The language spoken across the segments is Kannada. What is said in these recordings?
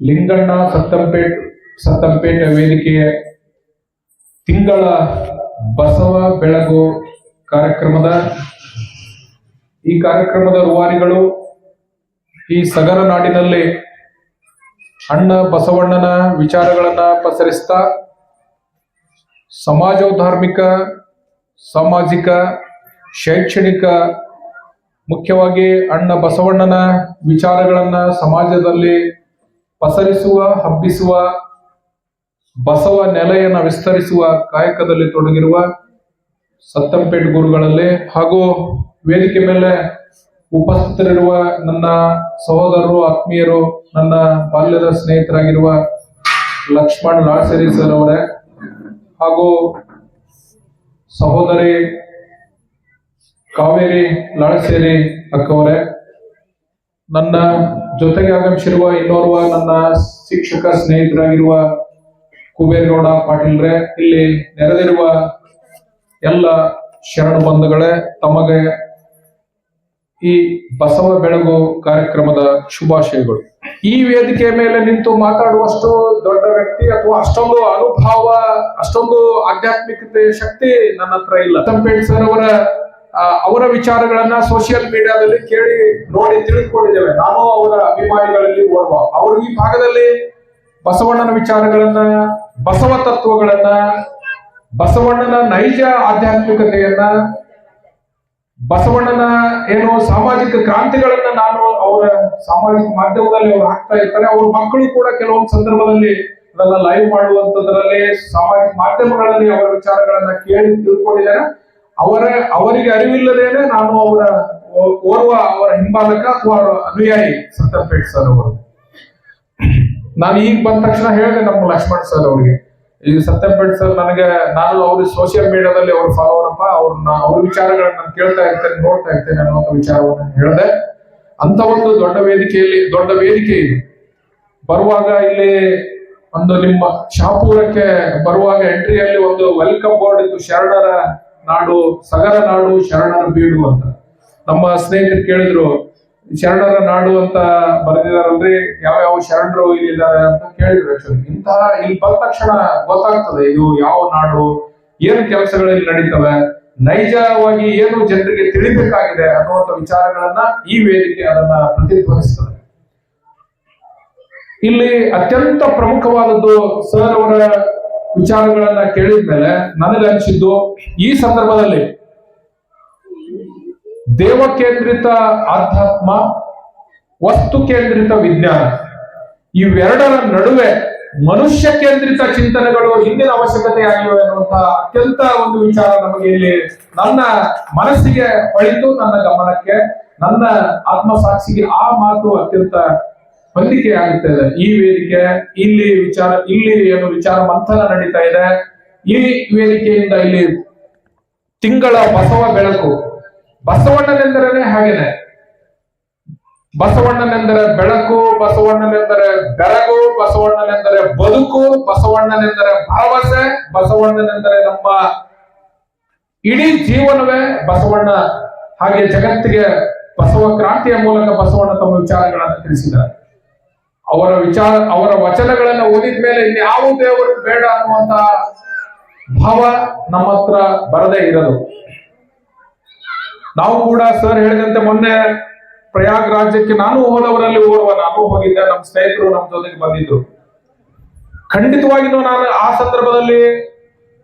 ಲಿಂಗಣ್ಣ ಸತ್ತಂಪೇಟ್, ಸತ್ತಂಪೇಟೆ ವೇದಿಕೆಯ ತಿಂಗಳ ಬಸವ ಬೆಳಗು ಕಾರ್ಯಕ್ರಮದ, ಈ ಕಾರ್ಯಕ್ರಮದ ರೂವಾರಿಗಳು ಈ ಸಗರ ನಾಡಿನಲ್ಲಿ ಅಣ್ಣ ಬಸವಣ್ಣನ ವಿಚಾರಗಳನ್ನ ಪಸರಿಸ್ತಾ ಸಮಾಜೋಧಾರ್ಮಿಕ, ಸಾಮಾಜಿಕ, ಶೈಕ್ಷಣಿಕ, ಮುಖ್ಯವಾಗಿ ಅಣ್ಣ ಬಸವಣ್ಣನ ವಿಚಾರಗಳನ್ನ ಸಮಾಜದಲ್ಲಿ ಪಸರಿಸುವ, ಹಬ್ಬಿಸುವ, ಬಸವ ನೆಲೆಯನ್ನ ವಿಸ್ತರಿಸುವ ಕಾಯಕದಲ್ಲಿ ತೊಡಗಿರುವ ಸತ್ತಂಪೇಟ್ ಗುರುಗಳಲ್ಲಿ ಹಾಗೂ ವೇದಿಕೆ ಮೇಲೆ ಉಪಸ್ಥಿತರಿರುವ ನನ್ನ ಸಹೋದರರು, ಆತ್ಮೀಯರು, ನನ್ನ ಬಾಲ್ಯದ ಸ್ನೇಹಿತರಾಗಿರುವ ಲಕ್ಷ್ಮಣ್ ಲಾಡ್ಸೇರಿ ಸರ್ ಅವರೇ ಹಾಗೂ ಸಹೋದರಿ ಕಾವೇರಿ ಲಾಳಸೇರಿ ಅಕ್ಕವರೇ, ನನ್ನ ಜೊತೆಗೆ ಆಗಮಿಸಿರುವ ಇನ್ನೋರ್ವ ನನ್ನ ಶಿಕ್ಷಕ ಸ್ನೇಹಿತರಾಗಿರುವ ಕುಬೇರಗೌಡ ಪಾಟೀಲ್ರೆ, ಇಲ್ಲಿ ನೆರೆದಿರುವ ಎಲ್ಲ ಶರಣ ಬಂಧುಗಳೇ, ತಮಗೆ ಈ ಬಸವ ಬೆಳಗು ಕಾರ್ಯಕ್ರಮದ ಶುಭಾಶಯಗಳು. ಈ ವೇದಿಕೆ ಮೇಲೆ ನಿಂತು ಮಾತಾಡುವಷ್ಟು ದೊಡ್ಡ ವ್ಯಕ್ತಿ ಅಥವಾ ಅಷ್ಟೊಂದು ಅನುಭವ, ಅಷ್ಟೊಂದು ಆಧ್ಯಾತ್ಮಿಕತೆ ಶಕ್ತಿ ನನ್ನ ಹತ್ರ ಇಲ್ಲ. ಸರ್ ಅವರ ಅವರ ವಿಚಾರಗಳನ್ನ ಸೋಷಿಯಲ್ ಮೀಡಿಯಾದಲ್ಲಿ ಕೇಳಿ ನೋಡಿ ತಿಳಿದುಕೊಂಡಿದ್ದೇವೆ. ನಾನು ಅವರ ಅಭಿಮಾನಿಗಳಲ್ಲಿ ಓರ್ವ. ಅವರು ಈ ಭಾಗದಲ್ಲಿ ಬಸವಣ್ಣನ ವಿಚಾರಗಳನ್ನ, ಬಸವ ತತ್ವಗಳನ್ನ, ಬಸವಣ್ಣನ ನೈಜ ಆಧ್ಯಾತ್ಮಿಕತೆಯನ್ನ, ಬಸವಣ್ಣನ ಏನು ಸಾಮಾಜಿಕ ಕ್ರಾಂತಿಗಳನ್ನ ನಾನು ಅವರ ಸಾಮಾಜಿಕ ಮಾಧ್ಯಮದಲ್ಲಿ ಅವರು ಹಾಕ್ತಾ ಇರ್ತಾರೆ. ಅವ್ರ ಮಕ್ಕಳು ಕೂಡ ಕೆಲವೊಂದು ಸಂದರ್ಭದಲ್ಲಿ ಅದನ್ನ ಲೈವ್ ಮಾಡುವಂತದ್ರಲ್ಲಿ ಸಾಮಾಜಿಕ ಮಾಧ್ಯಮಗಳಲ್ಲಿ ಅವರ ವಿಚಾರಗಳನ್ನ ಕೇಳಿ ತಿಳ್ಕೊಂಡಿದ್ದಾರೆ. ಅವರ, ಅವರಿಗೆ ಅರಿವಿಲ್ಲದೇನೆ ನಾನು ಅವರ ಓರ್ವ ಅವರ ಹಿಂಬಾಲಕ ಅಥವಾ ಅನುಯಾಯಿ ಸತ್ಯಪೇಟ್ ಸರ್ ಅವರು. ನಾನು ಈಗ ಬಂದ ತಕ್ಷಣ ಹೇಳಿದೆ ನಮ್ಮ ಲಕ್ಷ್ಮಣ್ ಸರ್ ಅವರಿಗೆ. ಈ ಸತ್ಯಪೇಟ್ ಸರ್ ನನಗೆ, ನಾನು ಅವ್ರ ಸೋಷಿಯಲ್ ಮೀಡಿಯಾದಲ್ಲಿ ಅವ್ರು ಫಾಲೋವರ್ ಅಪ್ಪ ಅವ್ರನ್ನ, ಅವ್ರ ವಿಚಾರಗಳನ್ನ ನಾನು ಕೇಳ್ತಾ ಇರ್ತೇನೆ, ನೋಡ್ತಾ ಇರ್ತೇನೆ ಅನ್ನುವಂಥ ವಿಚಾರವನ್ನು ಹೇಳಿದೆ. ಅಂತ ಒಂದು ದೊಡ್ಡ ವೇದಿಕೆಯಲ್ಲಿ, ದೊಡ್ಡ ವೇದಿಕೆ ಇದು. ಬರುವಾಗ ಇಲ್ಲಿ ಒಂದು ನಿಮ್ಮ ಶಾಪುರಕ್ಕೆ ಬರುವಾಗ ಎಂಟ್ರಿಯಲ್ಲಿ ಒಂದು ವೆಲ್ಕಮ್ ಬೋರ್ಡ್ ಇತ್ತು ಶರಣರ ನಾಡು, ಸಗರ ನಾಡು, ಶರಣರ ಬೀಡು ಅಂತ. ನಮ್ಮ ಸ್ನೇಹಿತರು ಕೇಳಿದ್ರು, ಶರಣರ ನಾಡು ಅಂತ ಬರೆದಿದಾರಲ್ರಿ ಯಾವ ಯಾವ ಶರಣರು ಇಲ್ಲಿದ್ದಾರೆ ಅಂತ ಕೇಳಿದ್ರು ಆಕ್ಚುಲಿ ಇಂತಹ ಇಲ್ಲಿ ಬಂದ ತಕ್ಷಣ ಗೊತ್ತಾಗ್ತದೆ, ಇದು ಯಾವ ನಾಡು, ಏನು ಕೆಲಸಗಳು ಇಲ್ಲಿ ನಡೀತವೆ, ನೈಜವಾಗಿ ಏನು ಜನರಿಗೆ ತಿಳಿಬೇಕಾಗಿದೆ ಅನ್ನುವಂಥ ವಿಚಾರಗಳನ್ನ ಈ ವೇದಿಕೆ ಅದನ್ನ ಪ್ರತಿಧ್ವನಿಸ್ತದೆ. ಇಲ್ಲಿ ಅತ್ಯಂತ ಪ್ರಮುಖವಾದದ್ದು ಸರ್ ಅವರ ವಿಚಾರಗಳನ್ನ ಕೇಳಿದ್ಮೇಲೆ ನನಗನ್ಸಿದ್ದು ಈ ಸಂದರ್ಭದಲ್ಲಿ ದೇವ ಕೇಂದ್ರಿತ ಆಧ್ಯಾತ್ಮ ವಸ್ತು ಕೇಂದ್ರಿತ ವಿಜ್ಞಾನ, ಇವೆರಡರ ನಡುವೆ ಮನುಷ್ಯ ಕೇಂದ್ರಿತ ಚಿಂತನೆಗಳು ಹಿಂದಿನ ಅವಶ್ಯಕತೆ ಆಗಿವೆ ಅನ್ನುವಂತ ಅತ್ಯಂತ ಒಂದು ವಿಚಾರ ನಮಗೆ ಇಲ್ಲಿ ನನ್ನ ಮನಸ್ಸಿಗೆ ಹೊಳಿತು ನನ್ನ ಗಮನಕ್ಕೆ, ನನ್ನ ಆತ್ಮಸಾಕ್ಷಿಗೆ ಆ ಮಾತು ಅತ್ಯಂತ ಹೊಂದಿಕೆ ಆಗುತ್ತದೆ ಈ ವೇದಿಕೆ, ಇಲ್ಲಿ ವಿಚಾರ, ಇಲ್ಲಿ ಏನು ವಿಚಾರ ಮಂಥನ ನಡೀತಾ ಇದೆ. ಈ ವೇದಿಕೆಯಿಂದ ಇಲ್ಲಿ ತಿಂಗಳ ಬಸವ ಬೆಳಕು. ಬಸವಣ್ಣನೆಂದರೇನೆ ಹಾಗೇನೆ. ಬಸವಣ್ಣನೆಂದರೆ ಬೆಳಕು, ಬಸವಣ್ಣನೆಂದರೆ ಬೆರಗು, ಬಸವಣ್ಣನೆಂದರೆ ಬದುಕು, ಬಸವಣ್ಣನೆಂದರೆ ಭರವಸೆ, ಬಸವಣ್ಣನೆಂದರೆ ನಮ್ಮ ಇಡೀ ಜೀವನವೇ ಬಸವಣ್ಣ. ಹಾಗೆ ಜಗತ್ತಿಗೆ ಬಸವ ಕ್ರಾಂತಿಯ ಮೂಲಕ ಬಸವಣ್ಣ ತಮ್ಮ ವಿಚಾರಗಳನ್ನು ತಿಳಿಸಿದ್ದಾರೆ. ಅವರ ವಿಚಾರ, ಅವರ ವಚನಗಳನ್ನ ಓದಿದ ಮೇಲೆ ಇನ್ಯಾವ ದೇವರು ಬೇಡ ಅನ್ನುವಂತ ಭಾವ ನಮ್ಮ ಹತ್ರ ಬರದೇ ಇರದು. ನಾವು ಕೂಡ ಸರ್ ಹೇಳಿದಂತೆ ಮೊನ್ನೆ ಪ್ರಯಾಗ್ ರಾಜ್ಯಕ್ಕೆ ನಾನು ಹೋದವರಲ್ಲಿ ಓಡುವ ನಾನು ಹೋಗಿದ್ದೆ, ನಮ್ಮ ಸ್ನೇಹಿತರು ನಮ್ಮ ಜೊತೆಗೆ ಬಂದಿದ್ರು. ಖಂಡಿತವಾಗಿಯೂ ನಾನು ಆ ಸಂದರ್ಭದಲ್ಲಿ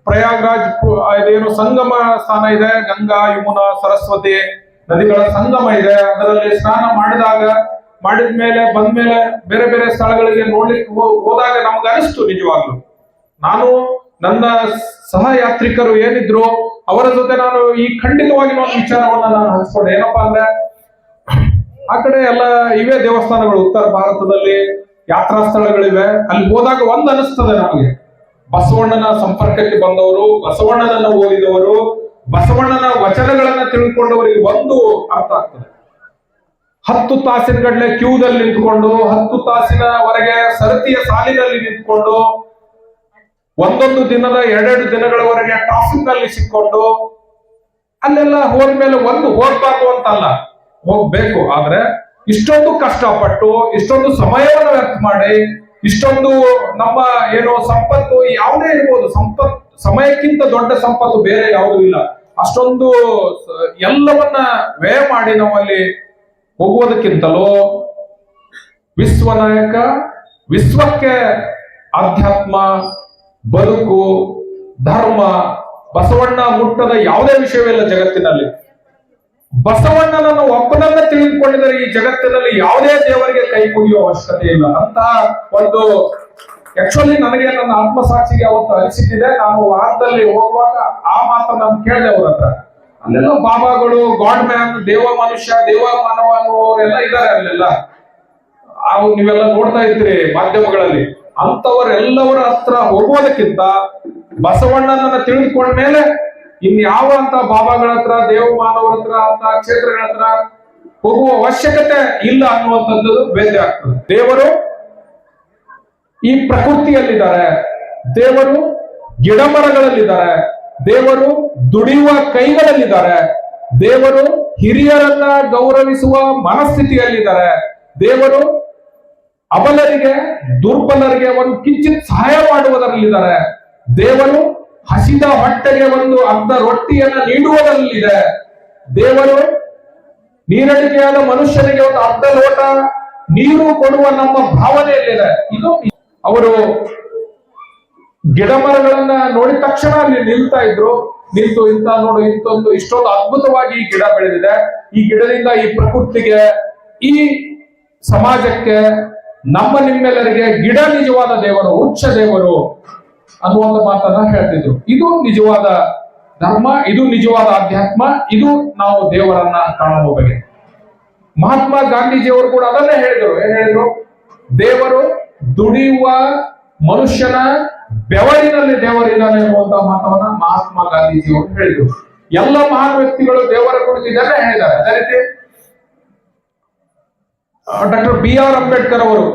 ಪ್ರಯಾಗ್ರಾಜ್ ರಾಜ್ ಇದೇನು ಸಂಗಮ ಸ್ಥಾನ ಇದೆ, ಗಂಗಾ, ಯಮುನಾ, ಸರಸ್ವತಿ ನದಿಗಳ ಸಂಗಮ ಇದೆ. ಅದರಲ್ಲಿ ಸ್ನಾನ ಮಾಡಿದಾಗ ಮಾಡಿದ ಮೇಲೆ ಬಂದ ಮೇಲೆ ಬೇರೆ ಬೇರೆ ಸ್ಥಳಗಳಿಗೆ ನೋಡ್ಲಿಕ್ಕೆ ಹೋದಾಗ ನಮ್ಗೆ ಅನಿಸ್ತು ನಿಜವಾಗ್ಲು. ನಾನು, ನನ್ನ ಸಹಯಾತ್ರಿಕರು ಏನಿದ್ರು ಅವರ ಜೊತೆ ನಾನು ಈ ಖಂಡಿತವಾಗಿ ಒಂದು ವಿಚಾರವನ್ನ ನಾನು ಹಂಚ್ಕೊಂಡೆ. ಏನಪ್ಪಾ ಅಂದ್ರೆ, ಆ ಕಡೆ ಎಲ್ಲ ಇವೇ ದೇವಸ್ಥಾನಗಳು. ಉತ್ತರ ಭಾರತದಲ್ಲಿ ಯಾತ್ರಾ ಸ್ಥಳಗಳಿವೆ. ಅಲ್ಲಿ ಹೋದಾಗ ಒಂದ್ ಅನಿಸ್ತದೆ ನಮಗೆ. ಬಸವಣ್ಣನ ಸಂಪರ್ಕಕ್ಕೆ ಬಂದವರು, ಬಸವಣ್ಣನನ್ನ ಓದಿದವರು, ಬಸವಣ್ಣನ ವಚನಗಳನ್ನ ತಿಳ್ಕೊಂಡವರಿಗೆ ಒಂದು ಅರ್ಥ ಆಗ್ತದೆ. ಹತ್ತು ತಾಸಿನ ಗಡ್ಲೆ ಕ್ಯೂದಲ್ಲಿ ನಿಂತ್ಕೊಂಡು, ಹತ್ತು ತಾಸಿನವರೆಗೆ ಸರತಿಯ ಸಾಲಿನಲ್ಲಿ ನಿಂತ್ಕೊಂಡು, ಒಂದೊಂದು ದಿನದ ಎರಡೆರಡು ದಿನಗಳವರೆಗೆ ಟ್ರಾಫಿಕ್ನಲ್ಲಿ ಸಿಕ್ಕೊಂಡು, ಅಲ್ಲೆಲ್ಲ ಹೋದ್ಮೇಲೆ ಒಂದು ಹೋಗ್ಬಾರ್ದು ಅಂತಲ್ಲ. ಹೋಗ್ಬೇಕು, ಆದ್ರೆ ಇಷ್ಟೊಂದು ಕಷ್ಟಪಟ್ಟು, ಇಷ್ಟೊಂದು ಸಮಯವನ್ನು ವ್ಯರ್ಥ ಮಾಡಿ, ಇಷ್ಟೊಂದು ನಮ್ಮ ಏನು ಸಂಪತ್ತು ಯಾವುದೇ ಇರ್ಬೋದು, ಸಂಪತ್, ಸಮಯಕ್ಕಿಂತ ದೊಡ್ಡ ಸಂಪತ್ತು ಬೇರೆ ಯಾವುದೂ ಇಲ್ಲ. ಅಷ್ಟೊಂದು ಎಲ್ಲವನ್ನ ವ್ಯಯ ಮಾಡಿ ನಾವಲ್ಲಿ ಹೋಗುವುದಕ್ಕಿಂತಲೂ ವಿಶ್ವನಾಯಕ, ವಿಶ್ವಕ್ಕೆ ಅಧ್ಯಾತ್ಮ ಬದುಕು, ಧರ್ಮ, ಬಸವಣ್ಣ ಮುಟ್ಟದ ಯಾವುದೇ ವಿಷಯವಿಲ್ಲ ಜಗತ್ತಿನಲ್ಲಿ. ಬಸವಣ್ಣನನ್ನು ಒಬ್ಬನನ್ನ ತಿಳಿದುಕೊಂಡಿದರೆ ಈ ಜಗತ್ತಿನಲ್ಲಿ ಯಾವುದೇ ದೇವರಿಗೆ ಕೈ ಕುಡಿಯುವ ಅವಶ್ಯಕತೆ ಇಲ್ಲ. ಅಂತ ಒಂದು ಆಕ್ಚುಲಿ ನನಗೆ ನನ್ನ ಆತ್ಮಸಾಕ್ಷಿಗೆ ಅವತ್ತು ಅನಿಸಿದ್ದಿದೆ. ನಾನು ವಾರದಲ್ಲಿ ಹೋಗುವಾಗ ಆ ಮಾತನ್ನ ನಾನು ಕೇಳಿದೆ ಅವ್ರ ಅಲ್ಲೆಲ್ಲ ಬಾಬಾಗಳು ಗಾಡ್ ಮ್ಯಾನ್ ದೇವ ಮನುಷ್ಯ, ದೇವ ಮಾನವ ಅನ್ನುವವರೆಲ್ಲ ಇದ್ದಾರೆ ಅಲ್ಲೆಲ್ಲ. ಅವು ನೀವೆಲ್ಲ ನೋಡ್ತಾ ಇದ್ರಿ ಮಾಧ್ಯಮಗಳಲ್ಲಿ. ಅಂತವರೆಲ್ಲವರ ಹತ್ರ ಹೋಗೋದಕ್ಕಿಂತ ಬಸವಣ್ಣನನ್ನ ತಿಳಿದುಕೊಂಡ ಮೇಲೆ ಇನ್ಯಾವ ಅಂತ ಬಾಬಾಗಳ ಹತ್ರ, ದೇವ ಮಾನವರ ಹತ್ರ, ಅಂತ ಕ್ಷೇತ್ರಗಳ ಹತ್ರ ಹೋಗುವ ಅವಶ್ಯಕತೆ ಇಲ್ಲ ಅನ್ನುವಂಥದ್ದು ಬೇರೆ ಆಗ್ತದೆ. ದೇವರು ಈ ಪ್ರಕೃತಿಯಲ್ಲಿದ್ದಾರೆ. ದೇವರು ಗಿಡ ಮರಗಳಲ್ಲಿದ್ದಾರೆ ದೇವರು ದುಡಿಯುವ ಕೈಗಳಲ್ಲಿದ್ದಾರೆ. ದೇವರು ಹಿರಿಯರನ್ನ ಗೌರವಿಸುವ ಮನಸ್ಥಿತಿಯಲ್ಲಿದ್ದಾರೆ. ದೇವರು ಅಬಲರಿಗೆ, ದುರ್ಬಲರಿಗೆ ಒಂದು ಕಿಂಚಿತ್ ಸಹಾಯ ಮಾಡುವುದರಲ್ಲಿದ್ದಾರೆ. ದೇವರು ಹಸಿದ ಹೊಟ್ಟೆಗೆ ಒಂದು ಅರ್ಧ ರೊಟ್ಟಿಯನ್ನ ನೀಡುವುದರಲ್ಲಿದೆ. ದೇವರು ನೀರಡಿಕೆಯಾದ ಮನುಷ್ಯನಿಗೆ ಒಂದು ಅರ್ಧ ಲೋಟ ನೀರು ಕೊಡುವ ನಮ್ಮ ಭಾವನೆಯಲ್ಲಿದೆ. ಇದು ಅವರು ಗಿಡ ಮರಗಳನ್ನ ನೋಡಿದ ತಕ್ಷಣ ಅಲ್ಲಿ ನಿಲ್ತಾ ಇದ್ರು. ನಿಂತು ಇಂತ ನೋಡು, ಇಂತೊಂದು, ಇಷ್ಟೊಂದು ಅದ್ಭುತವಾಗಿ ಈ ಗಿಡ ಬೆಳೆದಿದೆ. ಈ ಗಿಡದಿಂದ ಈ ಪ್ರಕೃತಿಗೆ, ಈ ಸಮಾಜಕ್ಕೆ, ನಮ್ಮ ನಿಮ್ಮೆಲ್ಲರಿಗೆ ಗಿಡ ನಿಜವಾದ ದೇವರು ಉಚ್ಚ ದೇವರು ಅನ್ನುವಂತ ಮಾತನ್ನ ಹೇಳ್ತಿದ್ರು. ಇದು ನಿಜವಾದ ಧರ್ಮ, ಇದು ನಿಜವಾದ ಅಧ್ಯಾತ್ಮ ಇದು ನಾವು ದೇವರನ್ನ ಕಾಣುವ ಬಗೆ. ಮಹಾತ್ಮ ಗಾಂಧೀಜಿಯವರು ಕೂಡ ಅದನ್ನೇ ಹೇಳಿದರು. ಏನ್ ಹೇಳಿದ್ರು? ದೇವರು ದುಡಿಯುವ ಮನುಷ್ಯನ ಬೆವರಿನಲ್ಲಿ ದೇವರಿದ್ದಾನೆ ಎನ್ನುವಂತ ಮಾತವನ್ನ ಮಹಾತ್ಮ ಗಾಂಧೀಜಿಯವರು ಹೇಳಿದರು. ಎಲ್ಲ ಮಹಾನ್ ವ್ಯಕ್ತಿಗಳು ದೇವರ ಕುರಿತು ಇದನ್ನೇ ಹೇಳಿದ್ದಾರೆ. ಅದೇ ರೀತಿ ಡಾಕ್ಟರ್ ಬಿ ಆರ್ ಅಂಬೇಡ್ಕರ್ ಅವರು,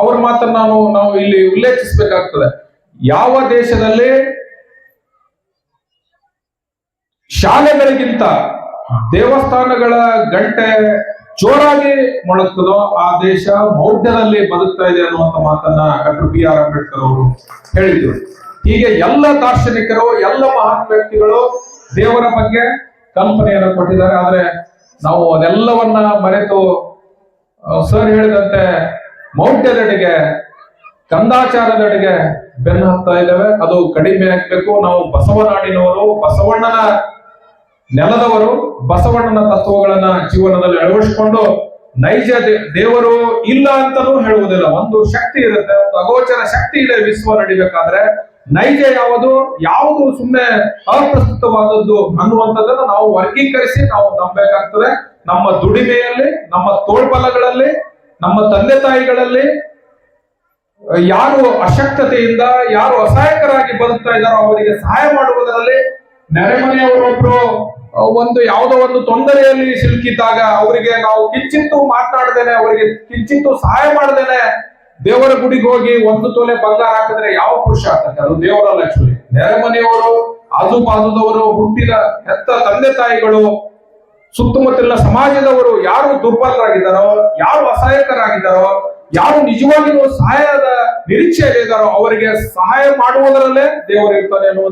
ಅವ್ರ ಮಾತನ್ನ ನಾನು ನಾವು ಇಲ್ಲಿ ಉಲ್ಲೇಖಿಸಬೇಕಾಗ್ತದೆ. ಯಾವ ದೇಶದಲ್ಲಿ ಶಾಲೆಗಳಿಗಿಂತ ದೇವಸ್ಥಾನಗಳ ಗಂಟೆ ಜೋರಾಗಿ ಮೊಳಗ್ತದೋ ಆ ದೇಶ ಮೌಢ್ಯದಲ್ಲಿ ಬದುಕ್ತಾ ಇದೆ ಅನ್ನುವಂತ ಮಾತನ್ನ ಡಾಕ್ಟರ್ ಬಿ ಆರ್ ಅಂಬೇಡ್ಕರ್ ಅವರು ಹೇಳಿದ್ರು. ಹೀಗೆ ಎಲ್ಲ ದಾರ್ಶನಿಕರು, ಎಲ್ಲ ಮಹಾನ್ ವ್ಯಕ್ತಿಗಳು ದೇವರ ಬಗ್ಗೆ ಕಲ್ಪನೆಯನ್ನು ಕೊಟ್ಟಿದ್ದಾರೆ. ಆದ್ರೆ ನಾವು ಅದೆಲ್ಲವನ್ನ ಮರೆತು ಸರ್ ಹೇಳಿದಂತೆ ಮೌಢ್ಯದೆಡೆಗೆ ಕಂದಾಚಾರದೆಡೆಗೆ ಬೆನ್ನು ಹತ್ತಾ ಇದ್ದಾವೆ. ಅದು ಕಡಿಮೆ ಆಗ್ಬೇಕು. ನಾವು ಬಸವನಾಡಿನವರು ಬಸವಣ್ಣನ ನೆಲದವರು ಬಸವಣ್ಣನ ತತ್ವಗಳನ್ನ ಜೀವನದಲ್ಲಿ ಅಳವಡಿಸಿಕೊಂಡು ನೈಜ ದೇವರು ಇಲ್ಲ ಅಂತಲೂ ಹೇಳುವುದಿಲ್ಲ. ಒಂದು ಶಕ್ತಿ ಇರುತ್ತೆ, ಒಂದು ಅಗೋಚರ ಶಕ್ತಿ ಇದೆ ವಿಶ್ವ ನಡಿಬೇಕಾದ್ರೆ. ನೈಜ ಯಾವುದು? ಯಾವುದು ಸುಮ್ಮನೆ ಅಪ್ರಸ್ತುತವಾದದ್ದು ಅನ್ನುವಂಥದ್ದನ್ನ ನಾವು ವರ್ಗೀಕರಿಸಿ ನಾವು ನಂಬಬೇಕಾಗ್ತದೆ. ನಮ್ಮ ದುಡಿಮೆಯಲ್ಲಿ, ನಮ್ಮ ತೋಳ್ಬಲಗಳಲ್ಲಿ, ನಮ್ಮ ತಂದೆ ತಾಯಿಗಳಲ್ಲಿ, ಯಾರು ಅಶಕ್ತತೆಯಿಂದ, ಯಾರು ಅಸಹಾಯಕರಾಗಿ ಬದುಕ್ತಾ ಇದ್ದಾರೋ ಅವರಿಗೆ ಸಹಾಯ ಮಾಡುವುದರಲ್ಲಿ ನೆರೆಮನೆಯವರೊಬ್ರು ಒಂದು ಯಾವುದೋ ಒಂದು ತೊಂದರೆಯಲ್ಲಿ ಸಿಲುಕಿದ್ದಾಗ ಅವರಿಗೆ ನಾವು ಕಿಂಚಿತ್ತು ಮಾತನಾಡದೇನೆ, ಅವರಿಗೆ ಕಿಂಚಿತ್ತು ಸಹಾಯ ಮಾಡದೇನೆ, ದೇವರ ಗುಡಿಗೆ ಹೋಗಿ ಒಂದು ತೊಲೆ ಬಂಗಾರ ಹಾಕಿದ್ರೆ ಯಾವ ಪುರುಷ ಆಗ್ತದೆ? ಅದು ದೇವರಲ್ಲ ಆಕ್ಚುಲಿ ನೆರೆಮನೆಯವರು ಆಜು ಬಾಜುದವರು ಹುಟ್ಟಿದ ಹೆತ್ತ ತಂದೆ ತಾಯಿಗಳು, ಸುತ್ತಮುತ್ತಲಿನ ಸಮಾಜದವರು ಯಾರು ದುರ್ಬಲರಾಗಿದ್ದಾರೋ, ಯಾರು ಅಸಹಾಯಕರಾಗಿದ್ದಾರೋ, ಯಾರು ನಿಜವಾಗಿಯೂ ಸಹಾಯದ ನಿರೀಕ್ಷೆಯಲ್ಲಿದ್ದಾರೋ ಅವರಿಗೆ ಸಹಾಯ ಮಾಡುವುದರಲ್ಲೇ ದೇವರು ಇರ್ತಾನೆ ಅನ್ನುವಂತ